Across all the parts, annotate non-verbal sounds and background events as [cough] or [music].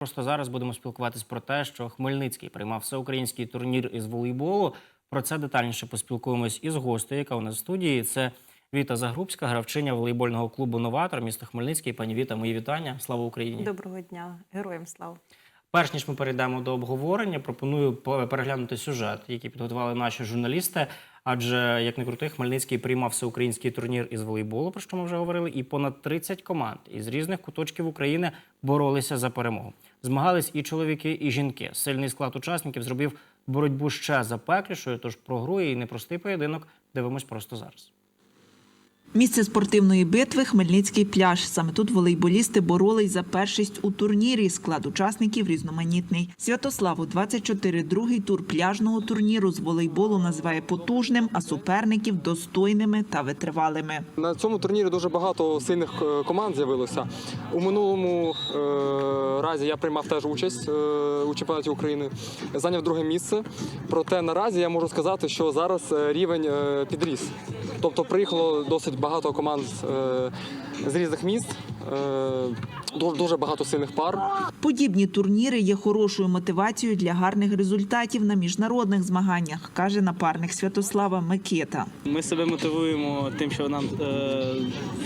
Просто зараз будемо спілкуватись про те, що Хмельницький приймав всеукраїнський турнір із волейболу. Про це детальніше поспілкуємось із гостею, яка у нас в студії. Це Віта Загрубська, гравчиня волейбольного клубу Новатор, місто Хмельницький. Пані Віта, мої вітання. Слава Україні! Доброго дня, героям слава. Перш ніж ми перейдемо до обговорення, пропоную по- переглянути сюжет, який підготували наші журналісти. Адже як не крути, Хмельницький приймав всеукраїнський турнір із волейболу, про що ми вже говорили, і понад 30 команд із різних куточків України боролися за перемогу. Змагались і чоловіки, і жінки. Сильний склад учасників зробив боротьбу ще запеклішою. Тож про гру і непростий поєдинок дивимось просто зараз. Місце спортивної битви Хмельницький пляж. Саме тут волейболісти боролись за першість у турнірі. Склад учасників різноманітний. Святослав у 24 другий тур пляжного турніру з волейболу називає потужним, а суперників достойними та витривалими. На цьому турнірі дуже багато сильних е, команд з'явилося. У минулому е, разі я приймав теж участь е, у чемпіонаті України, зайняв друге місце. Проте наразі я можу сказати, що зараз рівень підріс. Тобто приїхало досить багато команд е, з різних міст, е, дуже, дуже багато сильних пар. Подібні турніри є хорошою мотивацією для гарних результатів на міжнародних змаганнях, каже напарник Святослава Микета. Ми себе мотивуємо тим, що нам е,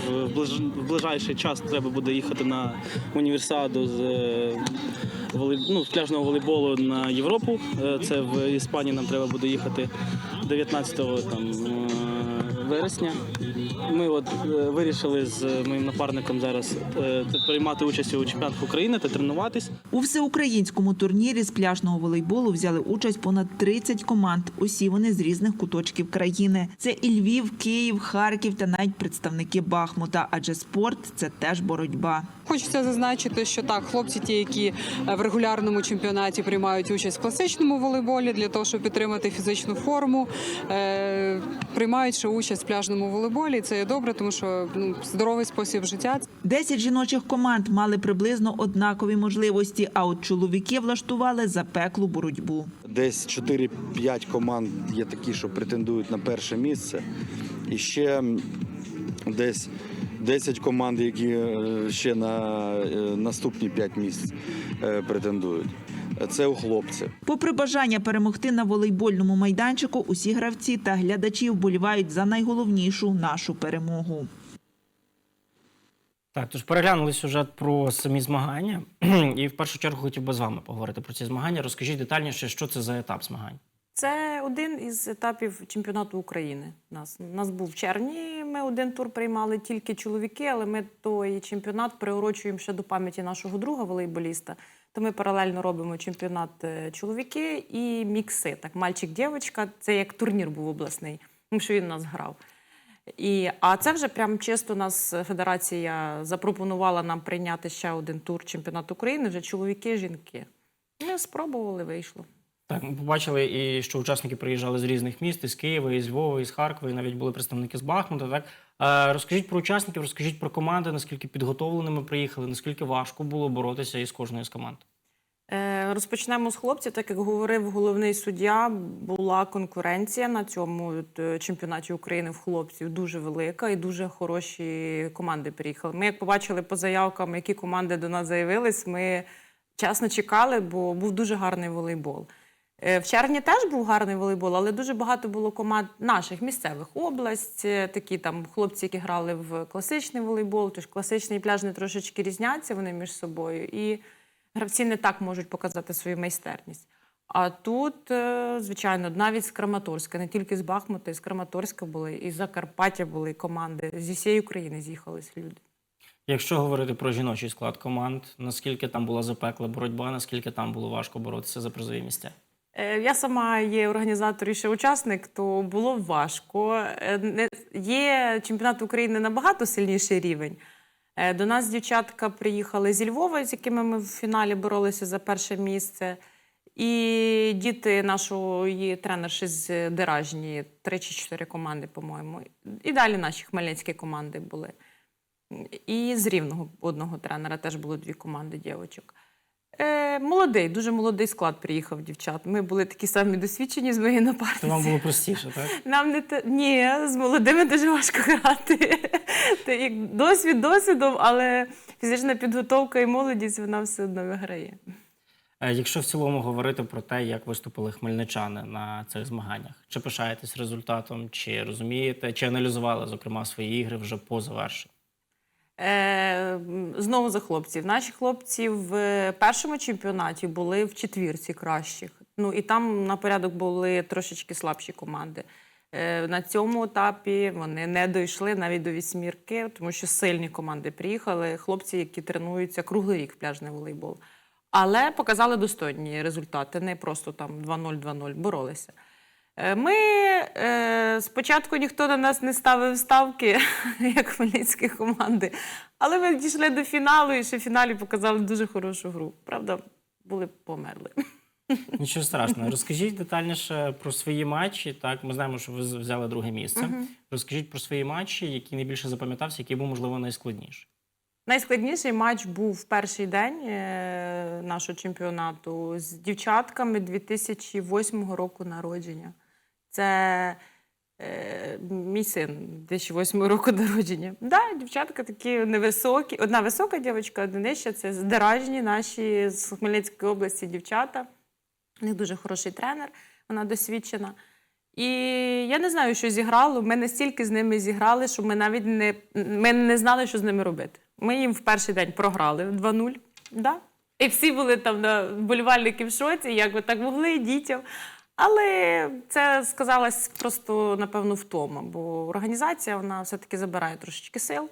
в, ближ, в ближайший час треба буде їхати на універсіаду з, е, ну, з пляжного волейболу на Європу. Це в Іспанії нам треба буде їхати 19 там, вересня. Ми от е, вирішили з моїм напарником зараз е, приймати участь у чемпіонатах України та тренуватись. У всеукраїнському турнірі з пляжного волейболу взяли участь понад 30 команд. Усі вони з різних куточків країни. Це і Львів, Київ, Харків та навіть представники Бахмута. Адже спорт це теж боротьба. Хочеться зазначити, що так, хлопці, ті, які е, в регулярному чемпіонаті приймають участь в класичному волейболі для того, щоб підтримати фізичну форму, е, приймають ще участь в пляжному волейболі. Це є добре, тому що ну, здоровий спосіб життя. Десять жіночих команд мали приблизно однакові можливості, а от чоловіки влаштували запеклу боротьбу. Десь 4-5 команд є такі, що претендують на перше місце. І ще десь 10 команд, які е, ще на е, наступні 5 місць е, претендують. Це у хлопців. Попри бажання перемогти на волейбольному майданчику, усі гравці та глядачі вболівають за найголовнішу нашу перемогу. Так, тож переглянули сюжет про самі змагання. [clears throat] І в першу чергу хотів би з вами поговорити про ці змагання. Розкажіть детальніше, що це за етап змагань. Це один із етапів чемпіонату України. Нас нас був в червні. Ми один тур приймали тільки чоловіки, але ми той чемпіонат приурочуємо ще до пам'яті нашого друга волейболіста. То ми паралельно робимо чемпіонат е, чоловіки і мікси. Так, мальчик-дівчинка. Це як турнір був обласний, тому що він нас грав. І, а це вже прям чисто нас федерація запропонувала нам прийняти ще один тур чемпіонату України. Вже чоловіки, жінки. Ми спробували, вийшло. Так, ми побачили, і що учасники приїжджали з різних міст, із Києва, із Львова, із Харкова, і навіть були представники з Бахмута. Так розкажіть про учасників, розкажіть про команди, наскільки підготовленими приїхали, наскільки важко було боротися із кожною з команд. Е, Розпочнемо з хлопців. Так як говорив головний суддя, була конкуренція на цьому е, чемпіонаті України в хлопців дуже велика і дуже хороші команди приїхали. Ми, як побачили по заявкам, які команди до нас заявились, ми чесно чекали, бо був дуже гарний волейбол. Е, В червні теж був гарний волейбол, але дуже багато було команд наших місцевих область, е, такі там хлопці, які грали в класичний волейбол, тож класичний і пляжний трошечки різняться вони між собою. І гравці не так можуть показати свою майстерність. А тут, е, звичайно, навіть з Краматорська, не тільки з Бахмута, і з Краматорська були, і з Закарпаття були команди. Зі всієї України з'їхалися люди. Якщо говорити про жіночий склад команд, наскільки там була запекла боротьба, наскільки там було важко боротися за призові місця? Е, Я сама є організатор і ще учасник, то було важко. Е, Є чемпіонат України набагато сильніший рівень. Е, До нас дівчатка приїхали зі Львова, з якими ми в фіналі боролися за перше місце. І діти нашої тренерші з Деражні, три чи чотири команди, по-моєму. І далі наші хмельницькі команди були. І з рівного одного тренера теж було дві команди дівчаток. Е, молодий, дуже молодий склад приїхав дівчат. Ми були такі самі досвідчені з моєю То вам було простіше, так? Нам не те... Ні, з молодими дуже важко грати. Це як досвід досвідом, але фізична підготовка і молодість вона все одно виграє. Е, Якщо в цілому говорити про те, як виступили хмельничани на цих змаганнях, чи пишаєтесь результатом, чи розумієте, чи аналізували, зокрема, свої ігри вже по завершенню? Е, знову за хлопців. Наші хлопці в першому чемпіонаті були в четвірці кращих. Ну і там на порядок були трошечки слабші команди. Е, на цьому етапі вони не дійшли навіть до вісьмірки, тому що сильні команди приїхали. Хлопці, які тренуються круглий рік в пляжний волейбол. Але показали достойні результати, не просто там 2-0, 2-0, боролися. Е, Ми е, спочатку ніхто на нас не ставив ставки, [laughs] як хмельницькі команди, але ми дійшли до фіналу і ще в фіналі показали дуже хорошу гру. Правда, були померли. [laughs] Нічого страшного. Розкажіть детальніше про свої матчі. Так, ми знаємо, що ви взяли друге місце. Розкажіть про свої матчі, який найбільше запам'ятався, який був, можливо, найскладніший. Найскладніший матч був в перший день е, нашого чемпіонату з дівчатками 2008 року народження. Це е, мій син 2008 року народження. Да, дівчатка такі невисокі. Одна висока дівчинка, одна нижча. Це здоражні наші з Хмельницької області дівчата. У них дуже хороший тренер, вона досвідчена. І я не знаю, що зіграло. Ми настільки з ними зіграли, що ми навіть не, ми не знали, що з ними робити. Ми їм в перший день програли 2-0. Да? І всі були там на болівальники в шоці, як ви так могли дітям. Але це сказалось просто, напевно, втома, бо організація вона все-таки забирає трошечки сил.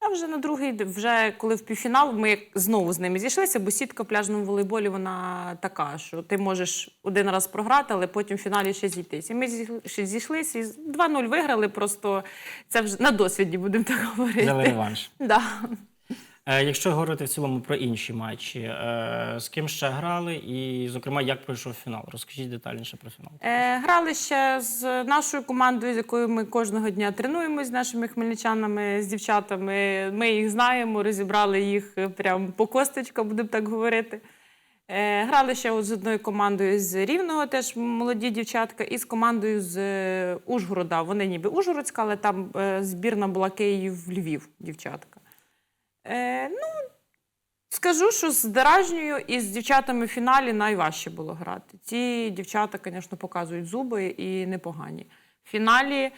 А вже на другий, вже коли в півфінал, ми знову з ними зійшлися, бо сітка в пляжному волейболі вона така, що ти можеш один раз програти, але потім в фіналі ще зійтись. І ми ще зійшлися і з- 2-0 виграли. Просто це вже на досвіді, будемо так говорити. Реванш. Да. Е, Якщо говорити в цілому про інші матчі, е, з ким ще грали, і, зокрема, як пройшов фінал? Розкажіть детальніше про фінал. Е, грали ще з нашою командою, з якою ми кожного дня тренуємося, з нашими хмельничанами, з дівчатами. Ми їх знаємо, розібрали їх прям по косточкам, будемо так говорити. Грали ще з одною командою з Рівного, теж молоді дівчатка, і з командою з Ужгорода. Вони ніби Ужгородська, але там збірна була Київ-Львів, дівчатка. Е, ну, Скажу, що з Деражньою і з дівчатами в фіналі найважче було грати. Ці дівчата, звісно, показують зуби і непогані. В фіналі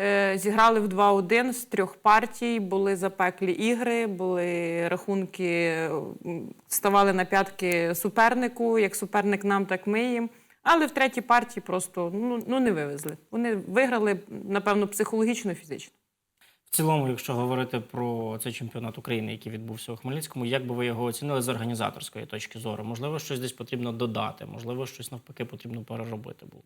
е, зіграли в 2-1 з трьох партій, були запеклі ігри, були рахунки, ставали на п'ятки супернику, як суперник нам, так ми їм. Але в третій партії просто ну, ну, не вивезли. Вони виграли, напевно, психологічно і фізично. В цілому, якщо говорити про цей чемпіонат України, який відбувся у Хмельницькому, як би ви його оцінили з організаторської точки зору? Можливо, щось десь потрібно додати, можливо, щось навпаки потрібно переробити було.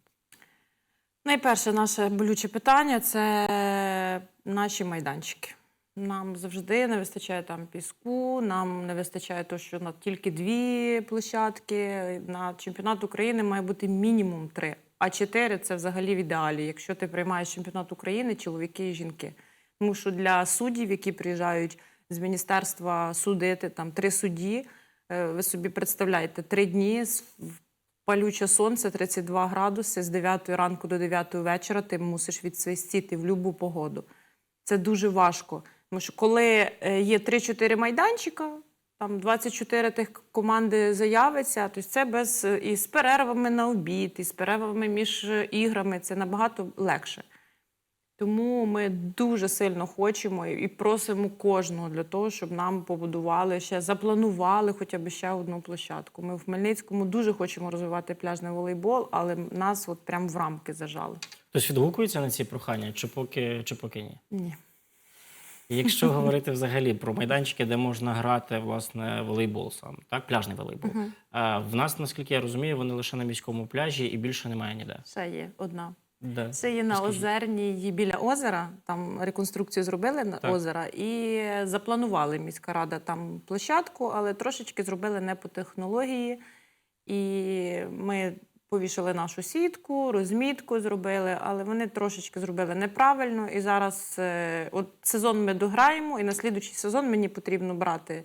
Найперше наше болюче питання це наші майданчики. Нам завжди не вистачає там піску, нам не вистачає того, що на тільки дві площадки. На чемпіонат України має бути мінімум три, а чотири це взагалі в ідеалі, якщо ти приймаєш чемпіонат України, чоловіки і жінки. Тому що для суддів, які приїжджають з міністерства судити, там три судді, е, ви собі представляєте, три дні палюче сонце, 32 градуси, з 9 ранку до 9 вечора ти мусиш відсвистіти в будь-яку погоду. Це дуже важко. Тому що коли е, є 3-4 майданчика, там 24 тих команди заявиться, то це без і з перервами на обід, і з перервами між е, іграми це набагато легше. Тому ми дуже сильно хочемо і просимо кожного для того, щоб нам побудували ще, запланували хоча б ще одну площадку. Ми в Хмельницькому дуже хочемо розвивати пляжний волейбол, але нас от прям в рамки зажали. Хтось відгукується на ці прохання, чи поки, чи поки ні? Ні. Якщо [laughs] говорити взагалі про майданчики, де можна грати власне волейбол сам, так, пляжний волейбол. А, в нас, наскільки я розумію, вони лише на міському пляжі і більше немає ніде. Ще є одна. Де? Це є на Розкажіть. Озерній біля озера. Там реконструкцію зробили на Так. озера і запланували міська рада там площадку, але трошечки зробили не по технології. І ми повішали нашу сітку, розмітку зробили, але вони трошечки зробили неправильно. І зараз е, от сезон ми дограємо, і на слідуючий сезон мені потрібно брати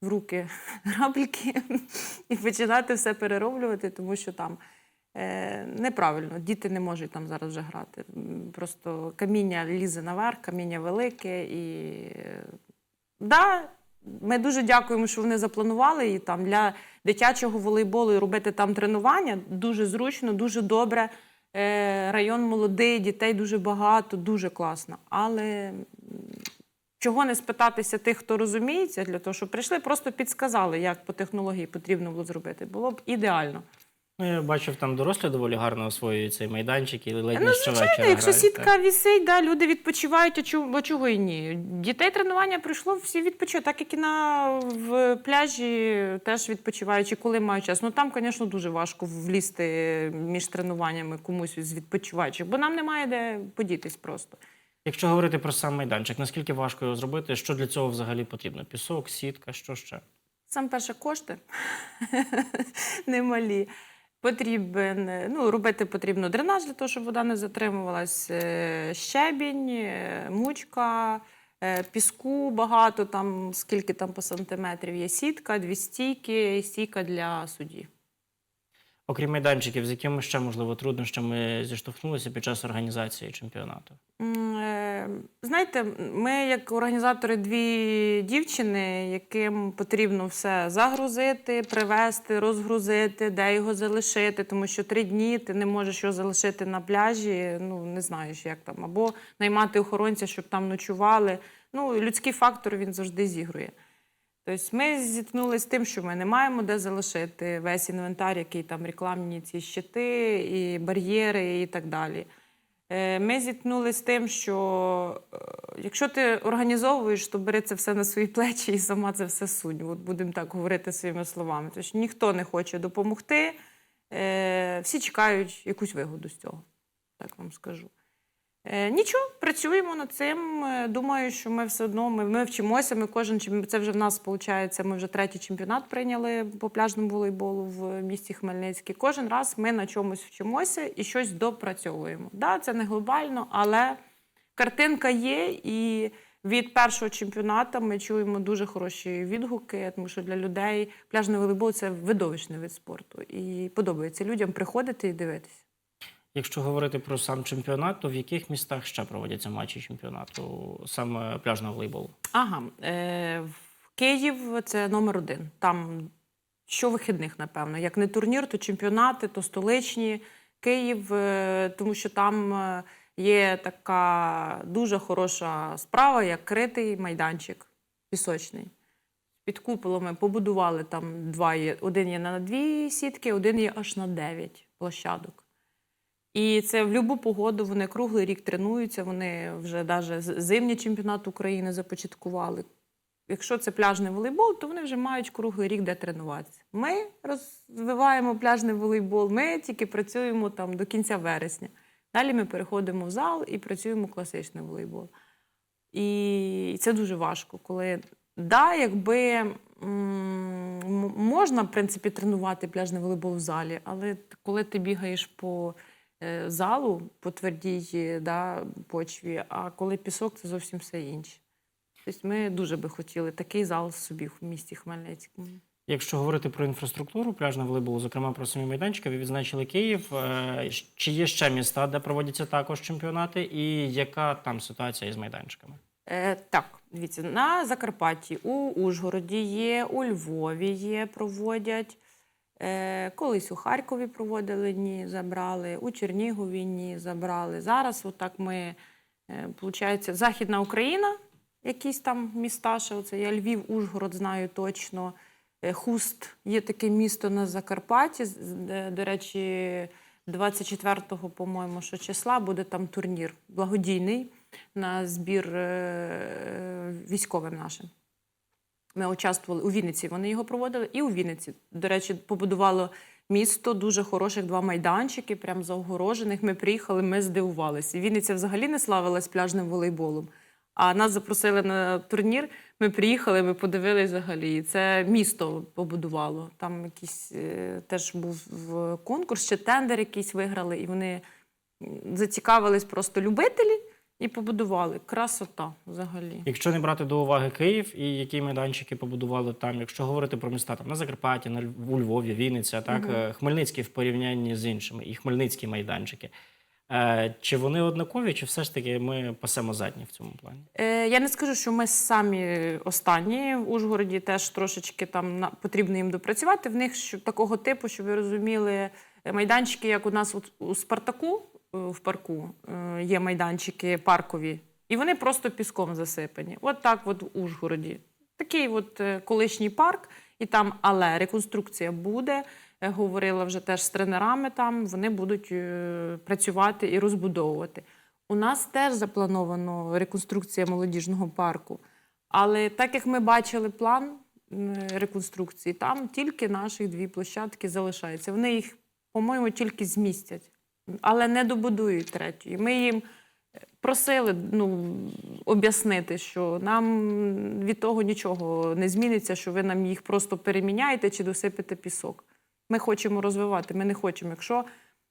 в руки [laughs] грабліки [laughs] і починати все перероблювати, тому що там неправильно, діти не можуть там зараз вже грати. Просто каміння лізе наверх, каміння велике і. е, Да, ми дуже дякуємо, що вони запланували і там для дитячого волейболу і робити там тренування дуже зручно, дуже добре. Е, Район молодий, дітей дуже багато, дуже класно. Але чого не спитатися тих, хто розуміється, для того, щоб прийшли, просто підсказали, як по технології потрібно було зробити. Було б ідеально. Ну, я бачив, там дорослі доволі гарно освоюють цей майданчик і ледь Ну, не щовечора звичайно, якщо грають, сітка так. вісить, да, люди відпочивають, а чого, а чого і ні. Дітей тренування прийшло, всі відпочивають, так як і на в пляжі теж відпочиваючи, коли мають час. Ну там, звісно, дуже важко влізти між тренуваннями комусь з відпочиваючих, бо нам немає де подітись просто. Якщо говорити про сам майданчик, наскільки важко його зробити? Що для цього взагалі потрібно? Пісок, сітка, що ще? Сам перше кошти [laughs] немалі. Потрібен, ну, робити потрібно дренаж для того, щоб вода не затримувалась, е, щебінь, е, мучка, е, піску багато, там, скільки там по сантиметрів є сітка, дві стійки, стійка для судді. Окрім майданчиків, з якими ще можливо труднощами зіштовхнулися під час організації чемпіонату? Е, Знаєте, ми як організатори дві дівчини, яким потрібно все загрузити, привезти, розгрузити, де його залишити, тому що три дні ти не можеш його залишити на пляжі, ну не знаєш, як там, або наймати охоронця, щоб там ночували. Ну, людський фактор він завжди зігрує. Тобто ми зіткнулися з тим, що ми не маємо де залишити весь інвентар, який там рекламні ці щити, і бар'єри, і так далі. Е, Ми зіткнулися з тим, що е, якщо ти організовуєш, то бери це все на свої плечі і сама це все сунь. От будемо так говорити своїми словами. Тобто ніхто не хоче допомогти, е, всі чекають якусь вигоду з цього, так вам скажу. Е, Нічого, працюємо над цим. Е, Думаю, що ми все одно ми, ми вчимося. Ми кожен це вже в нас виходить. Ми вже третій чемпіонат прийняли по пляжному волейболу в місті Хмельницький. Кожен раз ми на чомусь вчимося і щось допрацьовуємо. Да, це не глобально, але картинка є, і від першого чемпіонату ми чуємо дуже хороші відгуки, тому що для людей пляжний волейбол це видовищний вид спорту. І подобається людям приходити і дивитися. Якщо говорити про сам чемпіонат, то в яких містах ще проводяться матчі чемпіонату саме пляжного волейболу? Ага, е, Київ це номер один. Там щовихідних, напевно. Як не турнір, то чемпіонати, то столичні. Київ, е, тому що там е, є така дуже хороша справа, як критий майданчик пісочний. Під куполами побудували там два є. Один є на дві сітки, один є аж на дев'ять площадок. І це в будь-яку погоду вони круглий рік тренуються. Вони вже навіть зимній чемпіонат України започаткували. Якщо це пляжний волейбол, то вони вже мають круглий рік де тренуватися. Ми розвиваємо пляжний волейбол, ми тільки працюємо там до кінця вересня. Далі ми переходимо в зал і працюємо класичний волейбол. І це дуже важко, коли да, якби можна, в принципі, тренувати пляжний волейбол в залі, але коли ти бігаєш по залу, по твердій е, да, почві, а коли пісок, це зовсім все інше. Тобто ми дуже би хотіли такий зал собі в місті Хмельницькому. Якщо говорити про інфраструктуру пляжного волейболу, зокрема про самі майданчики, ви відзначили Київ. Е, Чи є ще міста, де проводяться також чемпіонати, і яка там ситуація із майданчиками? Е, так, дивіться, на Закарпатті, у Ужгороді є, у Львові є, проводять. Е, колись у Харкові проводили ні, забрали, у Чернігові ні, забрали. Зараз отак ми, е, виходить, Західна Україна, якісь там міста, ще оце я Львів, Ужгород знаю точно. Е, Хуст є таке місто на Закарпатті. До речі, 24-го, по-моєму, що числа буде там турнір благодійний на збір е, військовим нашим. Ми участвували у Вінниці. Вони його проводили, і у Вінниці. До речі, побудувало місто дуже хороших два майданчики, прям заогорожених. Ми приїхали, ми здивувалися. Вінниця взагалі не славилась пляжним волейболом. А нас запросили на турнір. Ми приїхали, ми подивилися взагалі. Це місто побудувало. Там якийсь е, теж був конкурс, чи тендер якийсь виграли, і вони зацікавились просто любителі. І побудували. Красота взагалі. Якщо не брати до уваги Київ і які майданчики побудували там, якщо говорити про міста там на Закарпатті, на Льв- у Львові, Вінниця, так е, Хмельницький в порівнянні з іншими, і хмельницькі майданчики. Е, Чи вони однакові, чи все ж таки ми пасемо задні в цьому плані? Е, я не скажу, що ми самі останні в Ужгороді теж трошечки там на, потрібно їм допрацювати. В них щоб, такого типу, щоб ви розуміли, майданчики, як у нас у Спартаку в парку е, є майданчики паркові, і вони просто піском засипані. От так, от в Ужгороді. Такий от е, колишній парк, і там, але реконструкція буде. Е, Говорила вже теж з тренерами там, вони будуть е, працювати і розбудовувати. У нас теж заплановано реконструкція молодіжного парку. Але так як ми бачили план реконструкції, там тільки наших дві площадки залишаються. Вони їх, по-моєму, тільки змістять, але не добудують третьої. Ми їм просили ну, об'яснити, що нам від того нічого не зміниться, що ви нам їх просто переміняєте чи досипете пісок. Ми хочемо розвивати, ми не хочемо. Якщо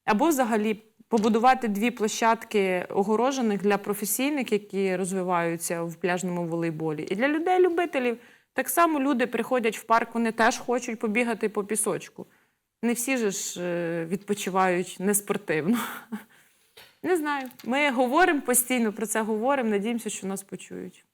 або взагалі побудувати дві площадки огорожених для професійних, які розвиваються в пляжному волейболі, і для людей-любителів. Так само люди приходять в парк, вони теж хочуть побігати по пісочку. Не всі ж е, відпочивають неспортивно. [laughs] Не знаю. Ми говоримо постійно про це говоримо, надіємося, що нас почують.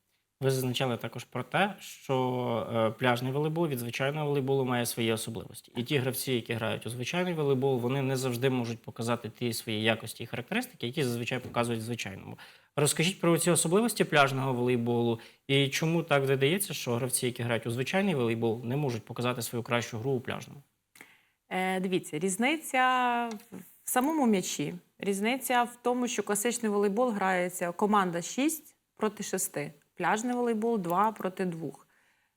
Ви зазначали також про те, що е, пляжний волейбол від звичайного волейболу має свої особливості. І ті гравці, які грають у звичайний волейбол, вони не завжди можуть показати ті свої якості і характеристики, які зазвичай показують звичайному. Розкажіть про ці особливості пляжного волейболу і чому так видається, що гравці, які грають у звичайний волейбол, не можуть показати свою кращу гру у пляжному. Е, дивіться, різниця в самому м'ячі. Різниця в тому, що класичний волейбол грається команда 6 проти 6, пляжний волейбол 2 проти 2.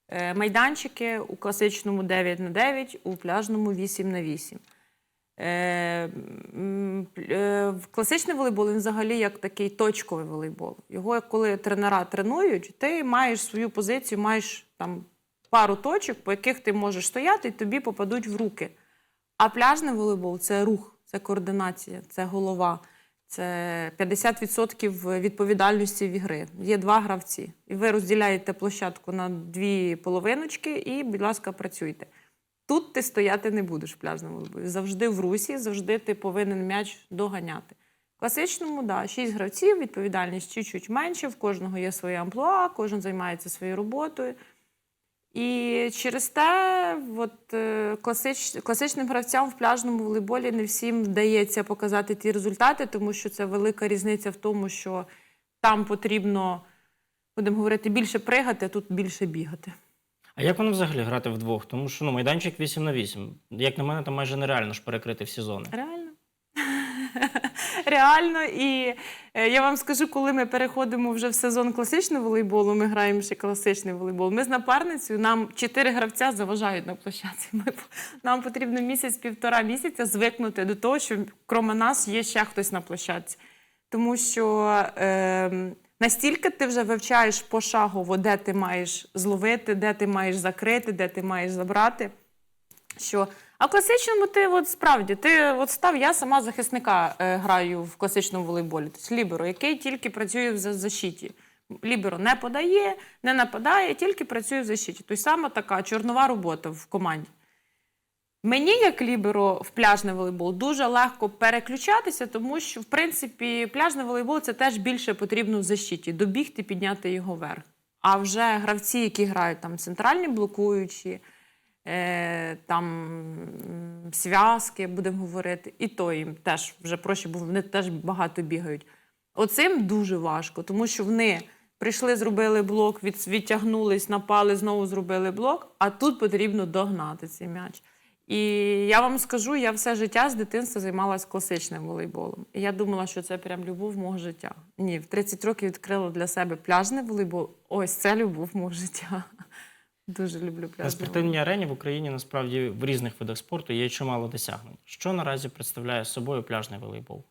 Е, майданчики у класичному 9 на 9, у пляжному 8 на 8. Е, е, класичний волейбол він взагалі як такий точковий волейбол. Його, коли тренера тренують, ти маєш свою позицію, маєш там пару точок, по яких ти можеш стояти, і тобі попадуть в руки. А пляжний волейбол це рух, це координація, це голова, це 50% відповідальності в ігри. Є два гравці. І ви розділяєте площадку на дві половиночки і, будь ласка, працюйте. Тут ти стояти не будеш в пляжному волейболі. Завжди в русі, завжди ти повинен м'яч доганяти. В класичному, да, шість гравців, відповідальність чуть-чуть менше, в кожного є своє амплуа, кожен займається своєю роботою. І через те, от, е, класич, класичним гравцям в пляжному волейболі не всім вдається показати ті результати, тому що це велика різниця в тому, що там потрібно, будемо говорити, більше пригати, а тут більше бігати. А як воно взагалі грати вдвох? Тому що ну, майданчик 8 на 8. Як на мене, там майже нереально ж перекрити всі зони. Реально. [laughs] Реально, і е, я вам скажу, коли ми переходимо вже в сезон класичного волейболу, ми граємо ще класичний волейбол. Ми з напарницею, нам чотири гравця заважають на площадці. Ми, нам потрібно місяць-півтора місяця звикнути до того, що крім нас є ще хтось на площадці. Тому що е, настільки ти вже вивчаєш пошагово, де ти маєш зловити, де ти маєш закрити, де ти маєш забрати. Що а в класичному ти от справді ти от став, я сама захисника е, граю в класичному волейболі, тобто ліберо, який тільки працює в за- защиті. Ліберо не подає, не нападає, тільки працює в защиті. Тобто саме така чорнова робота в команді. Мені, як ліберо в пляжний волейбол, дуже легко переключатися, тому що, в принципі, пляжний волейбол це теж більше потрібно в защиті, добігти, підняти його вверх. А вже гравці, які грають там центральні блокуючі, там м, зв'язки, будемо говорити, і то їм теж вже проще, бо вони теж багато бігають. Оцим дуже важко, тому що вони прийшли, зробили блок, від, відтягнулись, напали, знову зробили блок, а тут потрібно догнати цей м'яч. І я вам скажу, я все життя з дитинства займалася класичним волейболом. І я думала, що це прям любов мого життя. Ні, в 30 років відкрила для себе пляжний волейбол. Ось це любов мого життя. Дуже люблю пляжний На спортивній арені в Україні насправді в різних видах спорту є чимало досягнень. Що наразі представляє собою пляжний волейбол?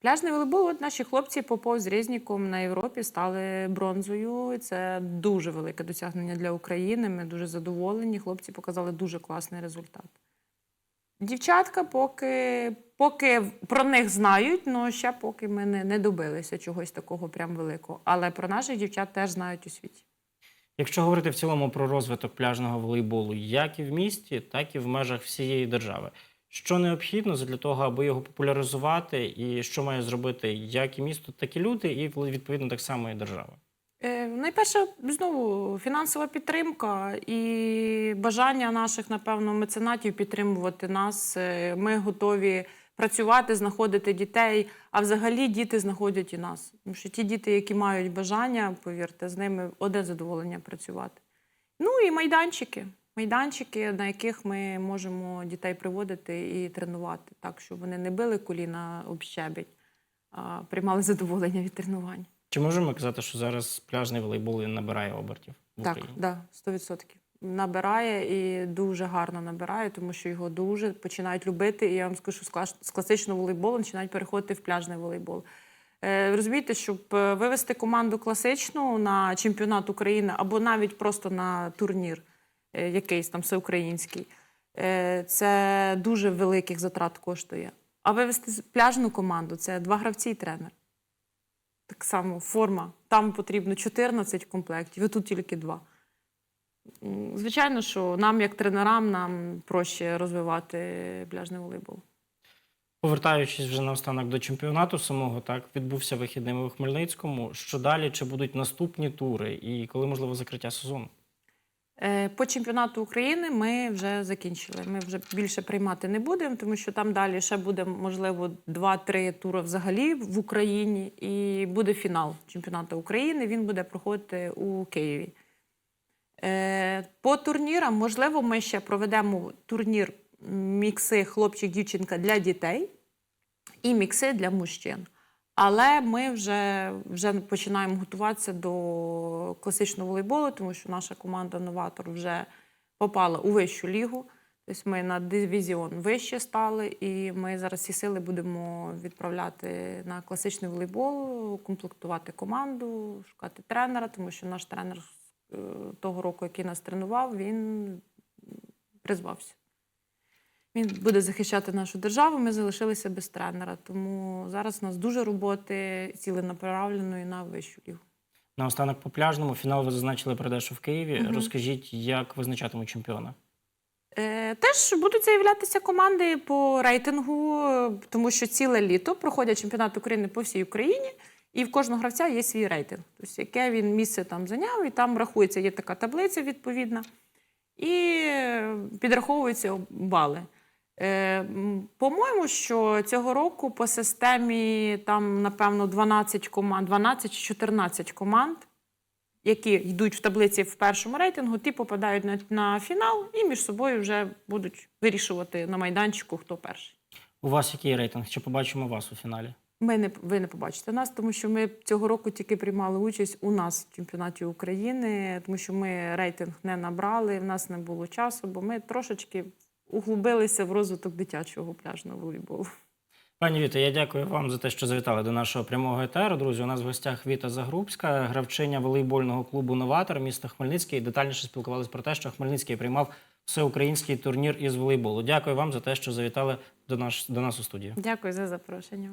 Пляжний волейбол, от наші хлопці Попов з Резніком на Європі стали бронзою. Це дуже велике досягнення для України. Ми дуже задоволені. Хлопці показали дуже класний результат. Дівчатка поки, поки про них знають, але ще поки ми не, не добилися чогось такого прям великого. Але про наших дівчат теж знають у світі. Якщо говорити в цілому про розвиток пляжного волейболу, як і в місті, так і в межах всієї держави. Що необхідно для того, аби його популяризувати, і що має зробити як і місто, так і люди, і відповідно так само і держава. Е, найперше, знову фінансова підтримка і бажання наших, напевно, меценатів підтримувати нас. Е, Ми готові працювати, знаходити дітей. А взагалі діти знаходять і нас. Тому що ті діти, які мають бажання, повірте, з ними одне задоволення працювати. Ну і майданчики. Майданчики, на яких ми можемо дітей приводити і тренувати, так щоб вони не били коліна об щебень, а приймали задоволення від тренувань. Чи можемо казати, що зараз пляжний волейбол набирає обертів в Так, Україні? да, 100%. Набирає і дуже гарно набирає, тому що його дуже починають любити. І я вам скажу, що з класичного волейболу починають переходити в пляжний волейбол. Е, розумієте, щоб е, вивести команду класичну на чемпіонат України або навіть просто на турнір е, якийсь там всеукраїнський, це дуже великих затрат коштує. А вивести пляжну команду це два гравці і тренер. Так само форма. Там потрібно 14 комплектів, а тут тільки два. Звичайно, що нам, як тренерам, нам проще розвивати пляжний волейбол. Повертаючись вже наостанок до чемпіонату самого, так відбувся вихідними у Хмельницькому. Що далі? Чи будуть наступні тури? І коли можливо закриття сезону? Е, По чемпіонату України ми вже закінчили. Ми вже більше приймати не будемо, тому що там далі ще буде, можливо, 2-3 тури взагалі в Україні, і буде фінал чемпіонату України. Він буде проходити у Києві. Е, По турнірам, можливо, ми ще проведемо турнір мікси хлопчик-дівчинка для дітей і мікси для мужчин. Але ми вже, вже починаємо готуватися до класичного волейболу, тому що наша команда новатор вже попала у вищу лігу. Тобто ми на дивізіон вище стали, і ми зараз ці сили будемо відправляти на класичний волейбол, комплектувати команду, шукати тренера, тому що наш тренер того року, який нас тренував, він призвався. Він буде захищати нашу державу. Ми залишилися без тренера. Тому зараз у нас дуже роботи ціленаправленої на вищу лігу. Наостанок по пляжному фінал ви зазначили передачу в Києві. Мгм. Розкажіть, як визначатимуть чемпіона? Е, Теж будуть заявлятися команди по рейтингу, е, тому що ціле літо проходять чемпіонат України по всій Україні, і в кожного гравця є свій рейтинг. Тобто, яке він місце там зайняв, і там рахується, є така таблиця відповідна, і е, підраховуються бали. Е, По-моєму, що цього року по системі там, напевно, 12 команд, 12 чи 14 команд, які йдуть в таблиці в першому рейтингу, ті попадають на, на фінал і між собою вже будуть вирішувати на майданчику, хто перший. У вас який рейтинг? Чи побачимо вас у фіналі? Ми не ви не побачите нас, тому що ми цього року тільки приймали участь у нас в чемпіонаті України, тому що ми рейтинг не набрали, в нас не було часу, бо ми трошечки углубилися в розвиток дитячого пляжного волейболу. Пані Віта, я дякую вам за те, що завітали до нашого прямого етеру. Друзі, у нас в гостях Віта Загрубська, гравчиня волейбольного клубу Новатор міста Хмельницький. Детальніше спілкувалися про те, що Хмельницький приймав всеукраїнський турнір із волейболу. Дякую вам за те, що завітали до, наш, до нас у студію. Дякую за запрошення.